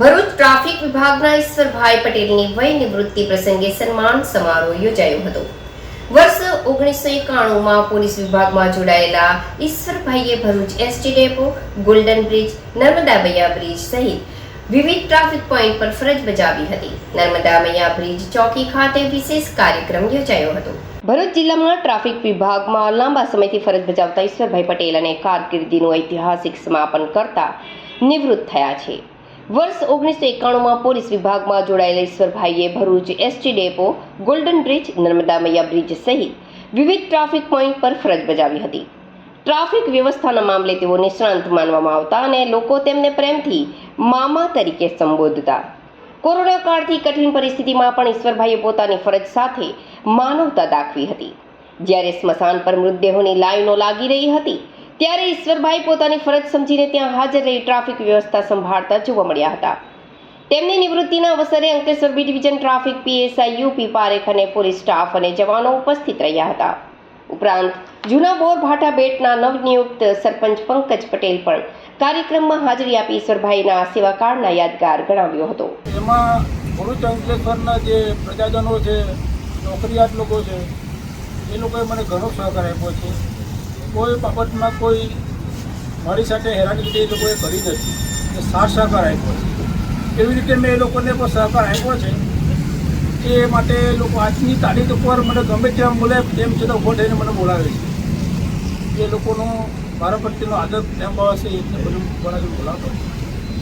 Bharuch traffic વિભાગના ઈશ્વરભાઈ પટેલની વય નિવૃત્તિ પ્રસંગે સન્માન સમારોહ યોજાયો હતો. વર્ષ ઓગણીસો એકાણુંમાં પોલીસ વિભાગમાં જોડાયેલા ઈશ્વરભાઈએ Bharuch ST depot, golden bridge, Narmada Maiya bridge સહિત વિવિધ ટ્રાફિક પોઈન્ટ પર ફરજ બજાવી હતી. નર્મદા મૈયા બ્રિજ ચોકી ખાતે વિશેષ કાર્યક્રમ યોજાયો હતો. ભરૂચ જિલ્લામાં ટ્રાફિક વિભાગમાં લાંબા સમયથી ફરજ બજાવતા ઈશ્વરભાઈ પટેલ અને કારકિર્દીનું ઐતિહાસિક સમાપન કરતા નિવૃત્ત થયા છે. વર્ષ ઓગણીસો એકાણુંમાં પોલીસ વિભાગમાં જોડાયેલા ઈશ્વરભાઈએ Bharuch ST depot, golden bridge, Narmada Maiya bridge સહિત વિવિધ ટ્રાફિક પોઈન્ટ પર ફરજ બજાવી હતી. ટ્રાફિક વ્યવસ્થાના મામલે તેઓ નિષ્ણાંત માનવામાં આવતા અને લોકો તેમને પ્રેમથી મામા તરીકે સંબોધતા. કોરોના કાળથી કઠિન પરિસ્થિતિમાં પણ ઈશ્વરભાઈએ પોતાની ફરજ સાથે માનવતા દાખવી હતી. જ્યારે સ્મશાન પર મૃતદેહોની લાઈનો લાગી રહી હતી ત્યારે ઈશ્વરભાઈ પોતાની ફરજ સમજીને ત્યાં હાજર રહી ટ્રાફિક વ્યવસ્થા સંભાળતા જોવા મળ્યા હતા. તેમની નિવૃત્તિના અવસરે Ankleshwar B division traffic, PSI, UP, Parekh અને પોલીસ સ્ટાફ અને જવાનો ઉપસ્થિત રહ્યા હતા. ઉપરાંત, જૂના બોરભાટા બેટના નવનિયુક્ત સરપંચ પંકજ પટેલ પણ કાર્યક્રમમાં હાજરી આપી ઈશ્વરભાઈના સેવાકાળના યાદગાર ગણાવ્યો હતો. એમાં ભરૂચ અંકલેશ્વરના જે પ્રજાજનો છે, નોકરિયાત લોકો છે, એ લોકોએ મને ઘણો સહકાર આપ્યો છે. કોઈ બાબતમાં કોઈ મારી સાથે હેરાનગતિ એ લોકોએ કરી નથી. એ સાથ સહકાર આપ્યો છે. એવી રીતે મેં એ લોકોને પણ સહકાર આપ્યો છે એ માટે લોકો આજની તારીખ ઉપર મને ગમે ત્યાં બોલે તેમ છતાં ઊભો થઈને મને બોલાવે છે. એ લોકોનો મારા પ્રત્યેનો આદર પ્રેમ ભાવ છે એટલે બધું બોલાવી બોલાવતો